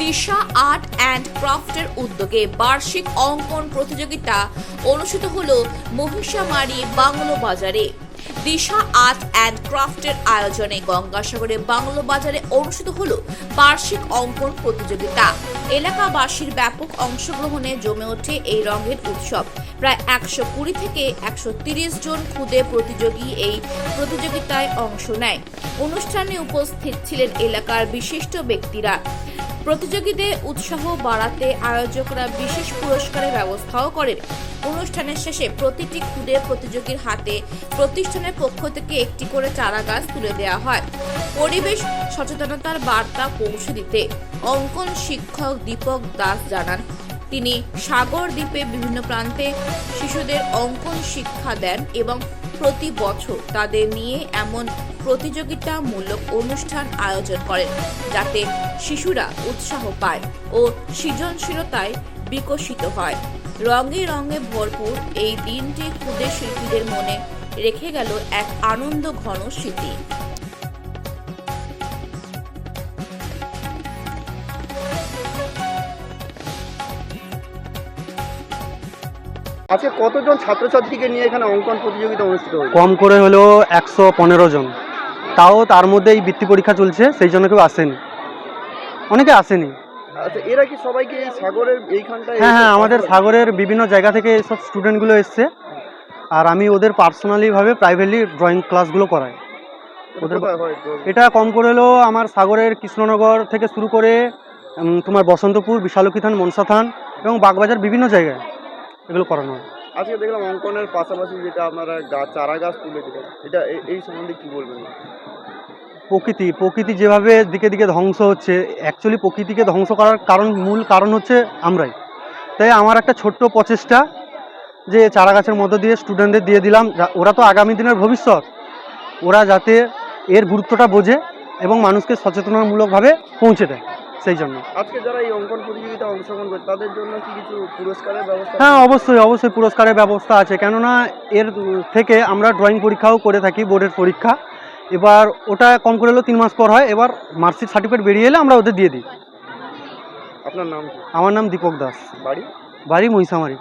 Disha art and ক্রাফটের উদ্যোগে বার্ষিক অঙ্কন প্রতিযোগিতা অনুষ্ঠিত হল মহিষামারি বাংলো বাজারে। দিশা আর্ট অ্যান্ড ক্রাফটের আয়োজনে গঙ্গাসাগরে বাংলো বাজারে অনুষ্ঠিত হল বার্ষিক অঙ্কন প্রতিযোগিতা। এলাকাবাসীর ব্যাপক অংশগ্রহণে জমে ওঠে এই রঙের উৎসব। প্রায় একশো কুড়ি থেকে একশো তিরিশ জন ক্ষুদে প্রতিযোগী এই প্রতিযোগিতায় অংশ নেয়। অনুষ্ঠানে উপস্থিত ছিলেন এলাকার বিশিষ্ট ব্যক্তিরা। প্রতিযোগীদের উৎসাহ বাড়াতে আয়োজকরা বিশেষ পুরস্কারের ব্যবস্থাও করেন। অনুষ্ঠানের শেষে প্রতিটি ক্ষুদে প্রতিযোগীর হাতে প্রতিষ্ঠানের পক্ষ থেকে একটি করে চারা গাছ তুলে দেওয়া হয়। পরিবেশ সচেতনতার বার্তা পৌঁছে দিতে অঙ্কন শিক্ষক দীপক দাস জানান, তিনি সাগর দ্বীপে বিভিন্ন প্রান্তে শিশুদের অঙ্কন শিক্ষা দেন এবং প্রতি বছর তাদের নিয়ে এমন প্রতিযোগিতামূলক অনুষ্ঠান আয়োজন করেন যাতে শিশুরা উৎসাহ পায় ও সৃজনশীলতায় বিকশিত হয়। রঙে রঙে ভরপুর এই দিনটি ক্ষুদে শিল্পীদের মনে রেখে গেল এক আনন্দ ঘন স্মৃতি। আজকে কতজন ছাত্রছাত্রীকে নিয়ে এখানে অঙ্কন প্রতিযোগিতা অনুষ্ঠিত হয়েছে? কম করে হলেও একশো পনেরো জন। তাও তার মধ্যে এই বৃত্তি পরীক্ষা চলছে সেই জন্য কেউ আসেনি। অনেকে আসেনি। আচ্ছা এরা কি সবাইকে এই সাগরের এইখানটায় হ্যাঁ হ্যাঁ আমাদের সাগরের বিভিন্ন জায়গা থেকে সব স্টুডেন্টগুলো এসছে। আর আমি ওদের পার্সোনালিভাবে প্রাইভেটলি ড্রয়িং ক্লাসগুলো করাই। ওদের? এটা কম করে হলেও আমার সাগরের কৃষ্ণনগর থেকে শুরু করে তোমার বসন্তপুর বিশালক্ষী থান মনসা থান এবং বাগবাজার বিভিন্ন জায়গায়। এগুলো করানো হয়। আজকে দেখলাম অঙ্কনের পাশাপাশি যেটা আপনারা গাছ চারা গাছ তুলে দিলেন এটা এই সম্বন্ধে কি বলবেন? প্রকৃতি প্রকৃতি যেভাবে দিকে দিকে ধ্বংস হচ্ছে অ্যাকচুয়ালি প্রকৃতিকে ধ্বংস করার কারণ মূল কারণ হচ্ছে আমরাই। তাই আমার একটা ছোট্ট প্রচেষ্টা যে চারা গাছের মধ্য দিয়ে স্টুডেন্টদের দিয়ে দিলাম ওরা তো আগামী দিনের ভবিষ্যৎ। ওরা যাতে এর গুরুত্বটা বোঝে এবং মানুষকে সচেতনামূলকভাবে পৌঁছে দেয়। সেই জন্য। আজকে যারা এই অঙ্কন প্রতিযোগিতা অংশগ্রহণ করে তাদের জন্য কি কিছু পুরস্কারের ব্যবস্থা? হ্যাঁ অবশ্যই অবশ্যই পুরস্কারের ব্যবস্থা আছে। কেননা এর থেকে আমরা ড্রয়িং পরীক্ষাও করে থাকি বোর্ডের পরীক্ষা। এবার ওটা কম করে হলেও তিন মাস পর হয়। এবার মার্কশিট সার্টিফিকেট বেরিয়ে এলে আমরা ওদের দিয়ে দিই। আপনার নাম আমার নাম দীপক দাস। বাড়ি? বাড়ি মহিষামারি।